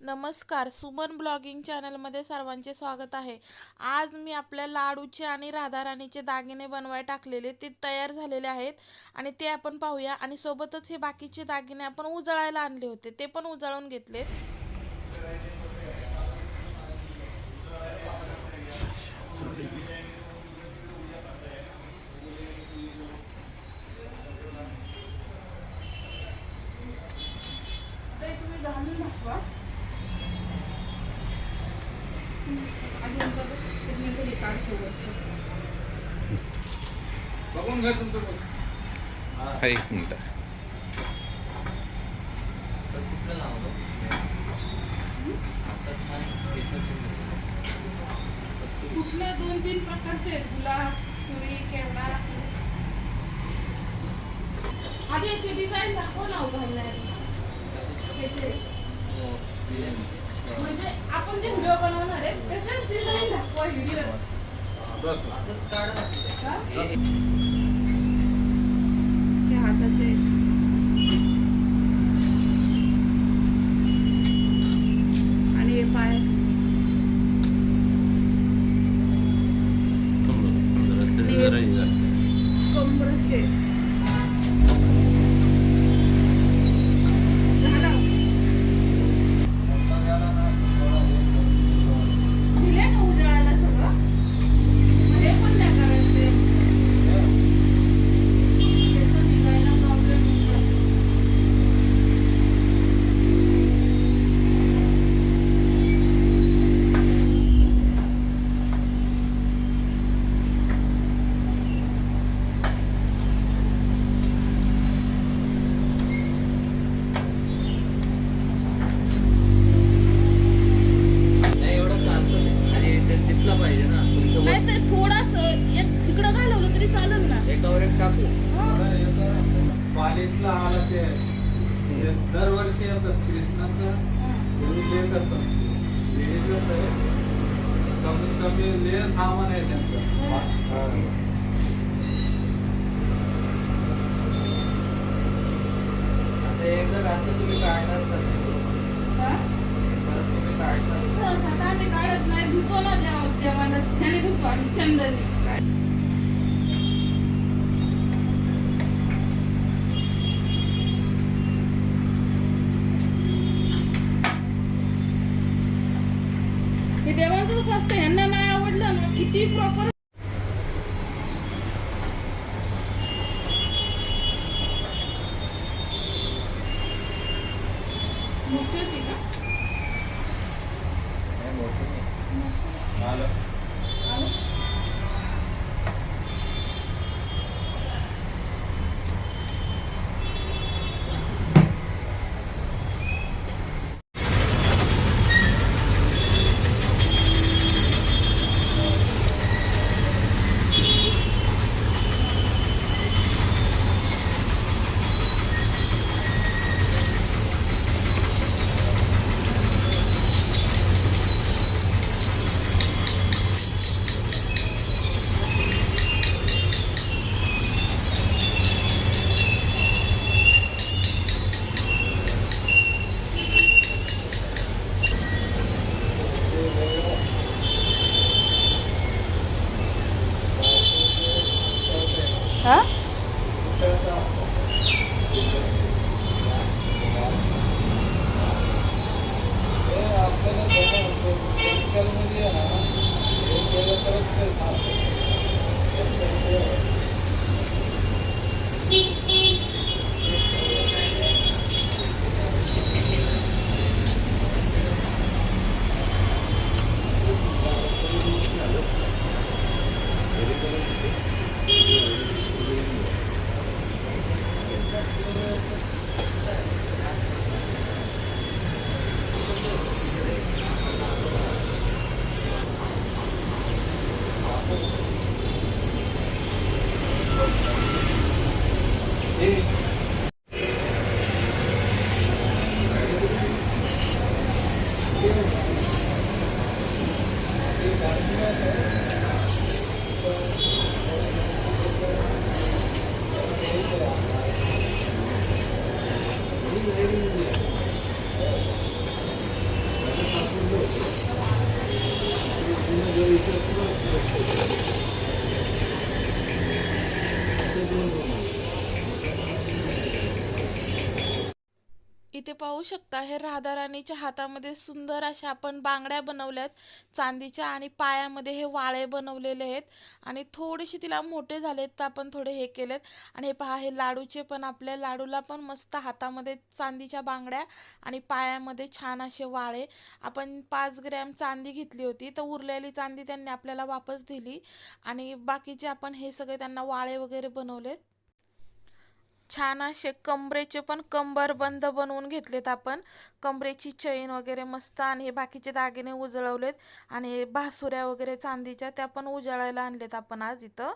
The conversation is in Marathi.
नमस्कार सुमन ब्लॉगिंग चॅनलमध्ये सर्वांचे स्वागत आहे. आज मी आपल्या लाडूचे आणि राधाराणीचे दागिने बनवाय टाकलेले ते तयार झालेले आहेत आणि ते आपण पाहूया. आणि सोबतच हे बाकीचे दागिने आपण उजळायला आणले होते ते पण उजळून घेतलेत तुम्ही घालून दाखवा आधी आमचं एक मिनिट हे. हा एक मिनिट. तर कुठलं लावतो आता छान केसाची कुठले दोन तीन प्रकारचे आहेत? गुलाब कस्तुरी केवडा असं. आधी याची डिझाईन दाखव ना हो त्याचे म्हणजे आपण जे व्हिडिओ बनवणार आहे त्याच्यात डिझाईन दाखवा व्हिडिओ बस. असं काढ. हाताचे. पालिसला आला ते. दरवर्षी येतात कृष्णाचं करतात लेडीजच आहे कमीत कमी ले सामान आहे त्यांचं. एकदा घातलं तुम्ही काढणार तर नाही. परत तुम्ही काढणार? काढत नाही. धुतो ना देवाला छान धुतो आम्ही चंदनी हे देवांचं असतं ह्यांना नाही आवडलं ना किती प्रॉपर हा इथे पाहू शकता हे राधाराणीच्या हातामध्ये सुंदर अशा आपण बांगड्या बनवल्यात. चांदीच्या आणि पायामध्ये हे वाळे बनवलेले आहेत. आणि थोडेसे तिला मोठे झालेत तर आपण थोडे हे केलेत. आणि हे पहा हे लाडूचे पण आपल्या लाडूला पण मस्त हातामध्ये चांदीच्या बांगड्या आणि पायामध्ये छान असे वाळे. आपण पाच ग्रॅम चांदी घेतली होती तर उरलेली चांदी त्यांनी आपल्याला वापस दिली. आणि बाकीचे आपण हे सगळे त्यांना वाळे वगैरे बनवलेत. छान असे कंबरेचे पण कंबर बंद बनवून घेतलेत आपण. कंबरेची चैन वगैरे मस्त आणि हे बाकीचे दागिने उजळवलेत आणि हे बासुऱ्या वगैरे चांदीच्या त्या पण उजळायला आणलेत आपण आज इथं.